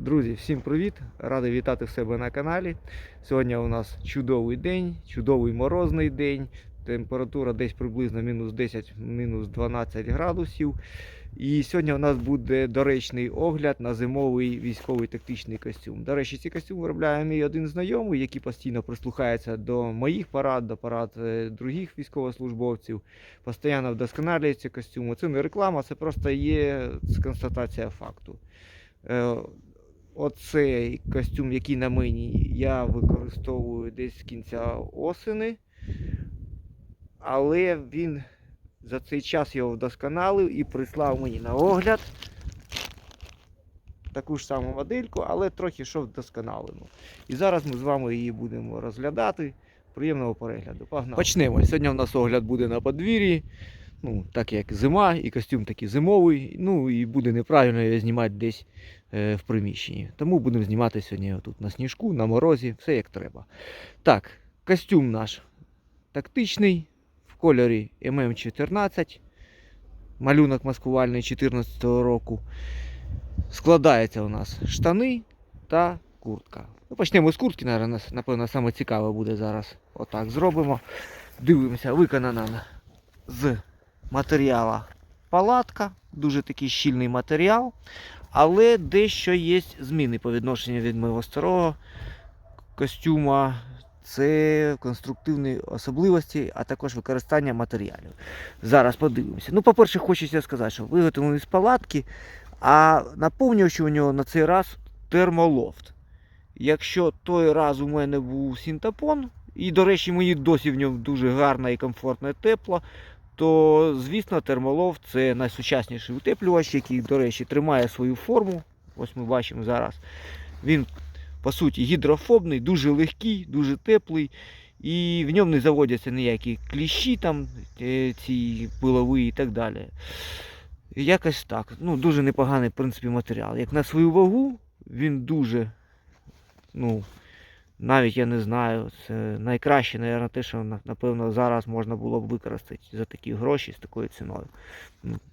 Друзі, всім привіт! Радий вітати в себе на каналі. Сьогодні у нас чудовий день, чудовий морозний день. Температура десь приблизно мінус 10, мінус 12 градусів. І сьогодні у нас буде доречний огляд на зимовий військовий тактичний костюм. До речі, ці костюм виробляє мій один знайомий, який постійно прислухається до моїх парад, до парад е, других військовослужбовців. Постійно вдосконалює ці костюми. Це не реклама, це просто є констатація факту. Оцей костюм, який на мені, я використовую десь з кінця осени. Але він за цей час його вдосконалив і прислав мені на огляд таку ж саму модельку, але трохи що вдосконалену. І зараз ми з вами її будемо розглядати. Приємного перегляду. Погнали. Почнемо. Сьогодні у нас огляд буде на подвір'ї. Ну, так як зима, і костюм такий зимовий. Ну і буде неправильно його знімати десь е, в приміщенні. Тому будемо знімати сьогодні тут на сніжку, на морозі, все як треба. Так, костюм наш тактичний в кольорі ММ14. Малюнок маскувальний 14 року. Складається у нас штани та куртка. Ну, почнемо з куртки, напевно, саме цікаве буде зараз. Отак зробимо. Дивимося, виконана з матеріала палатка, дуже такий щільний матеріал, але дещо є зміни по відношенню від моєго старого костюма. Це конструктивні особливості, а також використання матеріалів. Зараз подивимося. Ну, по-перше, хочеться сказати, що виготовлений з палатки, а наповнювач у нього на цей раз термолофт. Якщо той раз у мене був синтепон, і, до речі, мені досі в ньому дуже гарно і комфортно і тепло, то, звісно, термолофт це найсучасніший утеплювач, який, до речі, тримає свою форму. Ось ми бачимо зараз. Він, по суті, гідрофобний, дуже легкий, дуже теплий. І в ньому не заводяться ніякі кліщі, там, е, ці пилові і так далі. Якось так. Ну, дуже непоганий в принципі, матеріал. Як на свою вагу, він дуже, ну, навіть я не знаю, це найкраще, мабуть, те, що напевно зараз можна було б використати за такі гроші з такою ціною.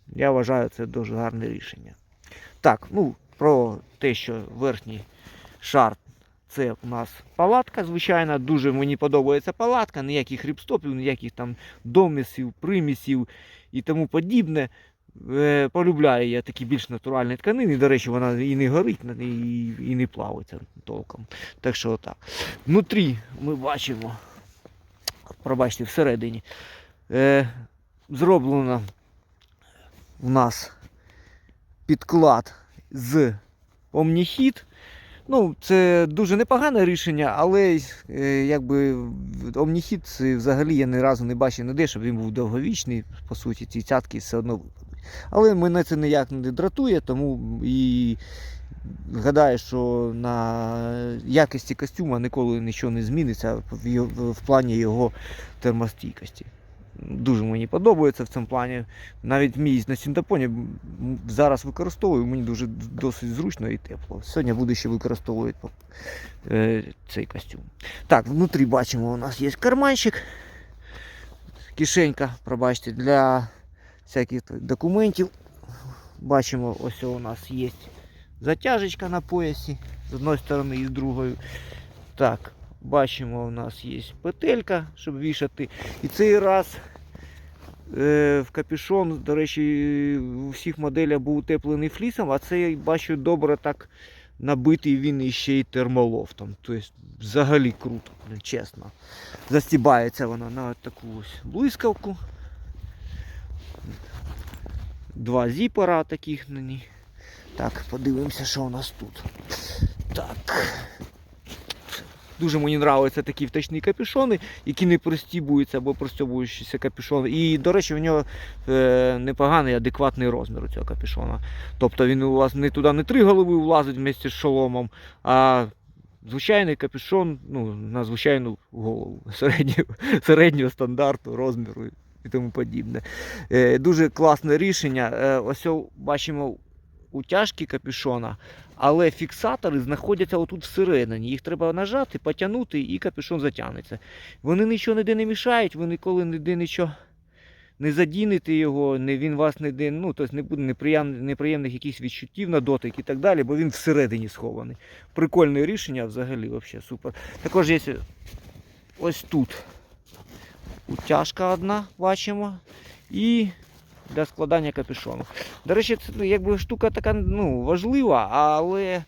Я вважаю, це дуже гарне рішення. Так, ну про те, що верхній шар це у нас палатка, звичайно, дуже мені подобається палатка, ніяких ріпстопів, ніяких там домісів, примісів і тому подібне. Е, Полюбляю я такі більш натуральні тканини. До речі, вона і не горить, і, і не плавиться толком. Так що отак. Внутрі ми бачимо, пробачте, всередині, е, зроблено у нас підклад з Omnihit. Ну, це дуже непогане рішення, але е, якби Omnihit взагалі я ні разу не бачив ніде, щоб він був довговічний. По суті, ці цятки все одно. Але мене це ніяк не дратує, тому і гадаю, що на якості костюма ніколи нічого не зміниться в, плані його термостійкості. Дуже мені подобається в цьому плані. Навіть мій на синтепоні зараз використовую, мені дуже досить зручно і тепло. Сьогодні буду ще використовувати е, цей костюм. Так, внутрі бачимо, у нас є карманчик, кишенька, пробачте, для всяких документів. Бачимо, ось у нас є затяжечка на поясі з одної сторони і з другої. Так, бачимо, у нас є петелька, щоб вішати. І цей раз е, в капюшон, до речі, у всіх моделях був утеплений флісом, а цей бачу добре так набитий він іще й термолофтом. Тобто взагалі круто, чесно. Застібається вона на таку ось блискавку. Два зіпера таких на ній. Так, подивимося, що у нас тут. Так. Дуже мені подобаються такі втечні капюшони, які не пристібуються або пристібуючіся капюшони. І, до речі, у нього е, непоганий адекватний розмір у цього капюшона. Тобто він у вас не туди не три голови влазить вместе з шоломом, а звичайний капюшон ну, на звичайну голову середнього, середнього стандарту, розміру і тому подібне. Е, дуже класне рішення. Е, ось бачимо утяжки капюшона, але фіксатори знаходяться отут всередині. Їх треба нажати, потягнути і капюшон затягнеться. Вони нічого ніде не мішають, ви ніколи ніде нічого не задінете його, він вас не, де- ну, тобто не буде неприємних, неприємних якихось відчуттів на дотик і так далі, бо він всередині схований. Прикольне рішення взагалі, взагалі супер. Також є ось тут утяжка одна, бачимо. І для складання капюшону. До речі, це ну, якби штука така ну, важлива, але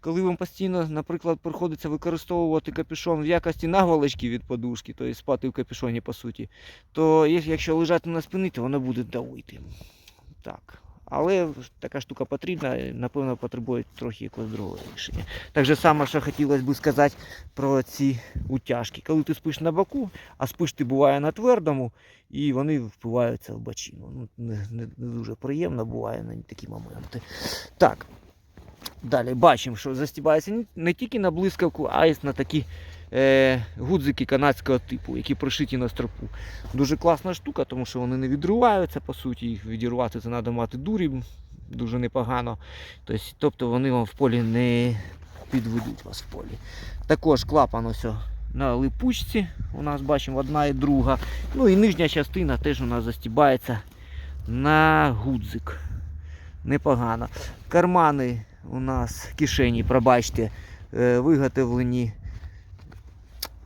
коли вам постійно, наприклад, приходиться використовувати капюшон в якості наволочки від подушки, тобто спати в капюшоні по суті, то якщо лежати на спині, то воно буде давити. Так. Але така штука потрібна, напевно, потребує трохи якогось другого рішення. Так же саме, що хотілося б сказати про ці утяжки. Коли ти спиш на боку, а спиш ти буває на твердому, і вони впиваються в бачину. Ну, не, не дуже приємно буває на такі моменти. Так. Далі бачимо, що застібається не- тільки на блискавку, а й на такі е, гудзики канадського типу, які пришиті на стропу. Дуже класна штука, тому що вони не відриваються, по суті, їх відірвати це треба мати дурі дуже непогано. Тобто вони вам в полі не підведуть вас в полі. Також клапан ось на липучці. У нас бачимо одна і друга. Ну і нижня частина теж у нас застібається на гудзик. Непогано. Кармани у нас кишені, пробачте, е, виготовлені.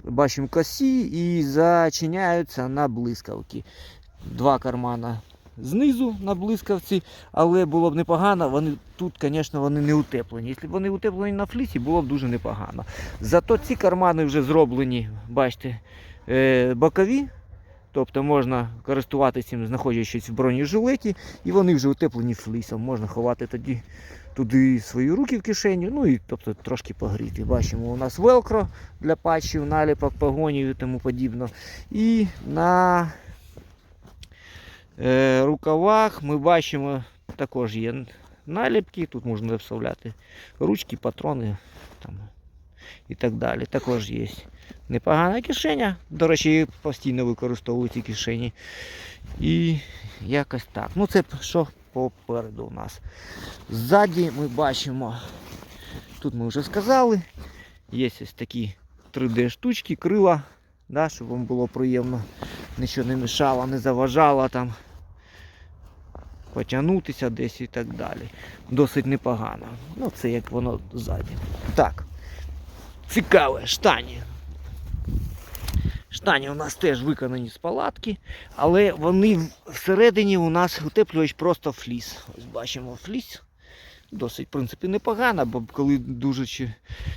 Бачимо косі і зачиняються на блискавки. Два кармана знизу на блискавці, але було б непогано. Вони тут, звісно, вони не утеплені. Якщо б вони утеплені на флісі, було б дуже непогано. Зато ці кармани вже зроблені, бачите, е, бокові. Тобто можна користуватися знаходячись в бронежилеті, і вони вже утеплені флісом. Можна ховати тоді туди свої руки в кишеню, ну і тобто трошки погріти. Бачимо, у нас велкро для патчів, наліпок, погонів і тому подібно. І на е, рукавах ми бачимо також є наліпки. Тут можна вставляти ручки, патрони там, і так далі. Також є непогана кишеня. До речі, постійно використовують ці кишені. І якось так. Ну це що попереду у нас. Ззаді ми бачимо, тут ми вже сказали, є ось такі 3D штучки, крила, да, щоб вам було приємно, нічого не мішало, не заважало там потягнутися десь і так далі. Досить непогано. Ну, це як воно ззаді. Так. Цікаве, штані. Штані у нас теж виконані з палатки, але вони всередині у нас утеплювач просто фліс. Ось бачимо фліс. Досить, в принципі, непогано, бо коли дуже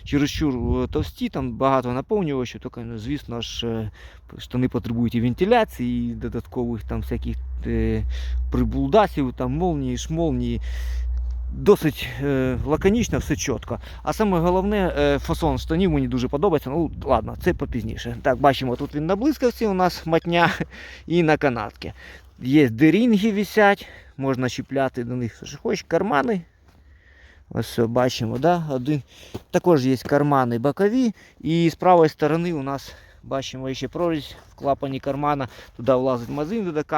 чересчур е, товсті, там багато наповнювачів, то, звісно ж, е, штани потребують і вентиляції, і додаткових там всяких е, прибулдасів, там молнії, шмолнії. Досить е, лаконічно, все чітко. А саме головне, е, фасон штанів мені дуже подобається. Ну, ладно, це попізніше. Так, бачимо, тут він на блискавці у нас матня і на канатки. Є дерінги висять, можна чіпляти до них, що хочеш, кармани. Ось все, бачимо, да? Один. Також є кармани бокові. І з правої сторони у нас бачимо ще прорізь в клапані кармана. Туди влазить магазин ДДК.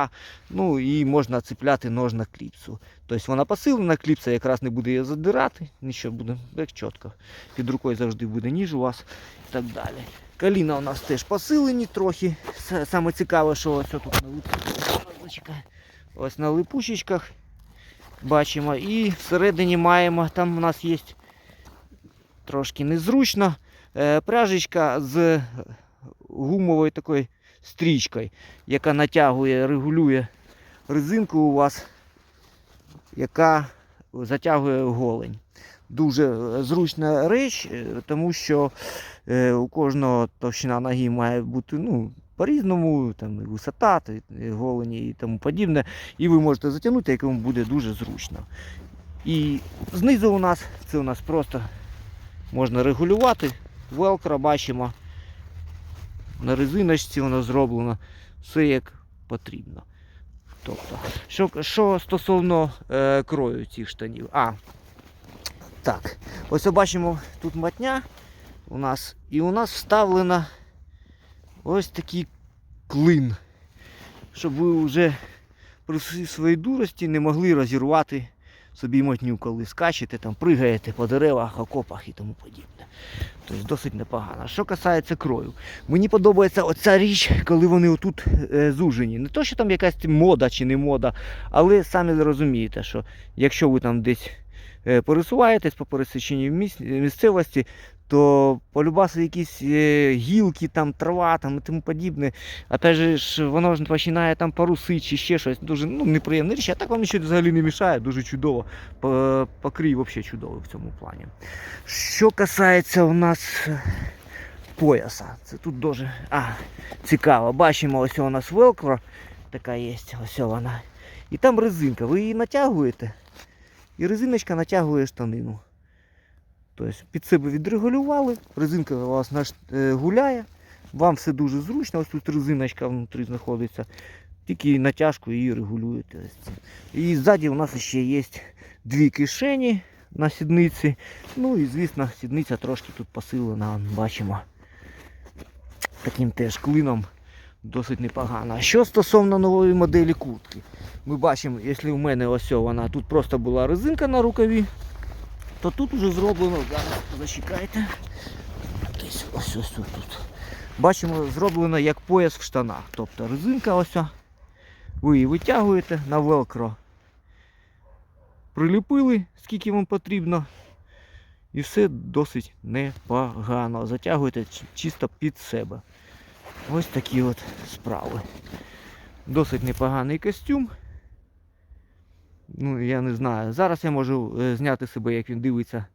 Ну і можна цепляти нож на кліпсу. Тобто вона посилена, кліпса якраз не буде її задирати, нічого буде як чітко. Під рукою завжди буде ніж у вас і так далі. Коліна у нас теж посилені трохи. Саме цікаве, що ось тут на. Ось на липучечках бачимо. І всередині маємо, там у нас є трошки незручно. е, Пряжечка з гумовою такою стрічкою, яка натягує, регулює резинку у вас яка затягує голень. Дуже е, зручна річ, е, тому що е, у кожного товщина ноги має бути ну, по-різному, там і висота, та і голені і тому подібне. І ви можете затягнути, як вам буде дуже зручно. І знизу у нас це у нас просто можна регулювати. Велкро бачимо. На резиночці воно зроблено. Все як потрібно. Тобто, що, що стосовно е, крою цих штанів. А, так. Ось бачимо тут матня у нас. І у нас вставлена ось такий клин. Щоб ви вже при своїй дурості не могли розірвати собі мотню, коли скачете, там пригаєте по деревах, окопах і тому подібне. Тобто досить непогано. Що касається крою, мені подобається оця річ, коли вони отут е, зужені. Не то, що там якась мода чи не мода, але самі розумієте, що якщо ви там десь е, пересуваєтесь по пересіченій місцевості, то полюбаси якісь е, гілки, там, трава там, і тому подібне. Опять же, ж, воно ж починає там паруси чи ще щось. Дуже ну, неприємна річ, а так вам нічого взагалі не мішає, дуже чудово. Покрій взагалі чудовий в цьому плані. Що касається у нас пояса, це тут дуже а, цікаво. Бачимо, ось у нас велкро така є, ось вона. І там резинка. Ви її натягуєте, і резиночка натягує штанину. Тобто під себе відрегулювали, резинка у вас е, гуляє, вам все дуже зручно, ось тут резиночка внутрі знаходиться. Тільки натяжку її регулюєте. І ззаді у нас ще є дві кишені на сідниці. Ну і звісно, сідниця трошки тут посилена, бачимо. Таким теж клином досить непогано. А що стосовно нової моделі куртки? Ми бачимо, якщо в мене ось вона, тут просто була резинка на рукаві, то тут вже зроблено, зараз зачекайте. Десь ось ось тут. Бачимо, зроблено як пояс в штанах. Тобто резинка ось. Ви її витягуєте на велкро. Приліпили, скільки вам потрібно. І все досить непогано. Затягуєте чисто під себе. Ось такі от справи. Досить непоганий костюм. Ну, я не знаю. Зараз я можу е, зняти себе, як він дивиться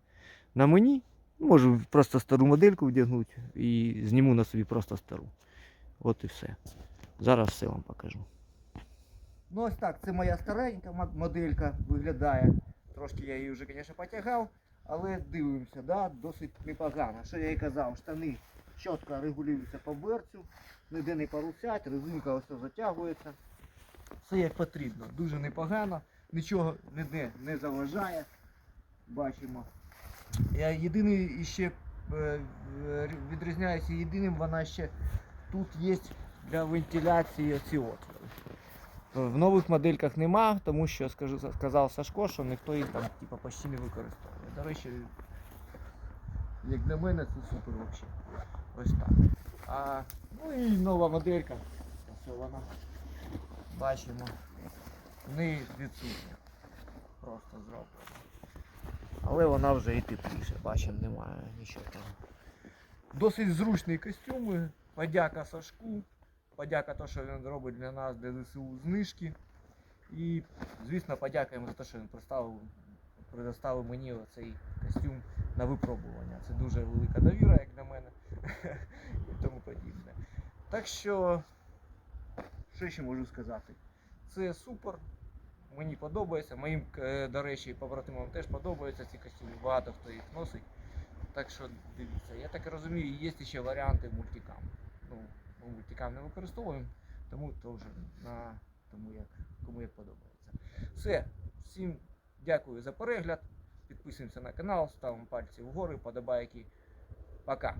на мені. Можу просто стару модельку вдягнути і зніму на собі просто стару. От і все. Зараз все вам покажу. Ну ось так, це моя старенька моделька виглядає. Трошки я її вже, звісно, потягав, але дивимося, да, досить непогано. Що я і казав, штани чітко регулюються по берцю, ніде не порусять, резинка ось затягується. Все як потрібно. Дуже непогано, нічого ніде не заважає. Бачимо. Я єдиний ще е, е, відрізняюся єдиним, вона ще тут є для вентиляції ці отвори. В нових модельках нема, тому що скажу, сказав Сашко, що ніхто їх там типу, почти не використовує. До речі, як для мене це супер взагалі. Ось так. А, ну і нова моделька. Бачимо. В неї відсутня. Просто зроблена. Але вона вже і тепліше, бачимо, немає нічого там. Досить зручний костюм. Подяка Сашку. Подяка те, що він робить для нас, для ЗСУ знижки. І, звісно, подяка йому за те, що він представив, предоставив мені цей костюм на випробування. Це дуже велика довіра, як для мене. І тому подібне. Так що, що ще можу сказати? Це супер. Мені подобається. Моїм, е, до речі, побратимам теж подобаються ці костюми. Багато хто їх носить. Так що дивіться, я так розумію, є ще варіанти мультикам. Ну, ми мультикам не використовуємо, тому то вже на тому як кому як подобається. Все, всім дякую за перегляд. Підписуємося на канал, ставимо пальці вгору, подобайки. Пока.